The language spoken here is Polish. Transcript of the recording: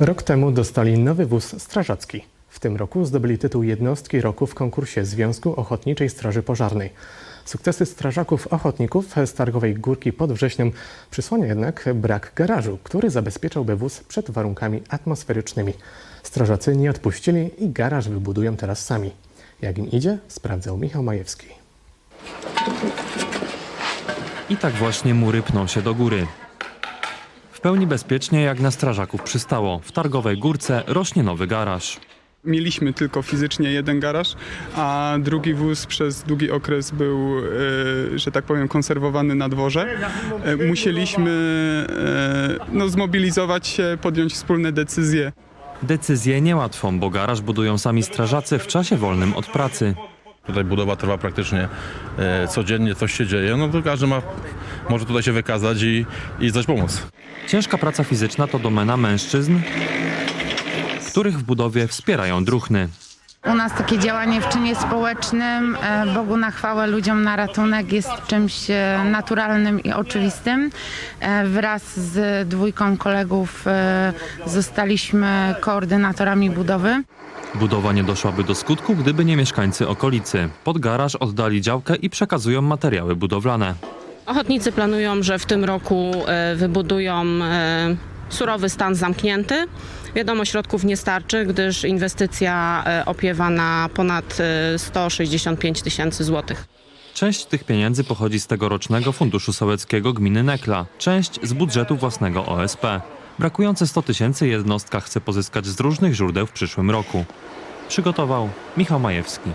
Rok temu dostali nowy wóz strażacki. W tym roku zdobyli tytuł jednostki roku w konkursie Związku Ochotniczej Straży Pożarnej. Sukcesy strażaków ochotników z Targowej Górki pod Wrześniem przysłania jednak brak garażu, który zabezpieczałby wóz przed warunkami atmosferycznymi. Strażacy nie odpuścili i garaż wybudują teraz sami. Jak im idzie, sprawdzał Michał Majewski. I tak właśnie mury pną się do góry. W pełni bezpiecznie jak na strażaków przystało. W Targowej Górce rośnie nowy garaż. Mieliśmy tylko fizycznie jeden garaż, a drugi wóz przez długi okres był, e, że tak powiem, konserwowany na dworze. E, Musieliśmy e, no, zmobilizować się, podjąć wspólne decyzje. Decyzję niełatwą, bo garaż budują sami strażacy w czasie wolnym od pracy. Tutaj budowa trwa praktycznie e, codziennie, coś się dzieje, no to każdy ma, może tutaj się wykazać i, i coś. Ciężka praca fizyczna to domena mężczyzn, których w budowie wspierają druchny. U nas takie działanie w czynie społecznym, e, Bogu na chwałę, ludziom na ratunek jest czymś e, naturalnym i oczywistym. E, Wraz z dwójką kolegów zostaliśmy koordynatorami budowy. Budowa nie doszłaby do skutku, gdyby nie mieszkańcy okolicy. Pod garaż oddali działkę i przekazują materiały budowlane. Ochotnicy planują, że w tym roku wybudują surowy stan zamknięty. Wiadomo, środków nie starczy, gdyż inwestycja e, opiewa na ponad e, 165 tysięcy złotych. Część tych pieniędzy pochodzi z tegorocznego Funduszu Sołeckiego Gminy Nekla, część z budżetu własnego OSP. Brakujące 100 tysięcy jednostka chce pozyskać z różnych źródeł w przyszłym roku. Przygotował Michał Majewski.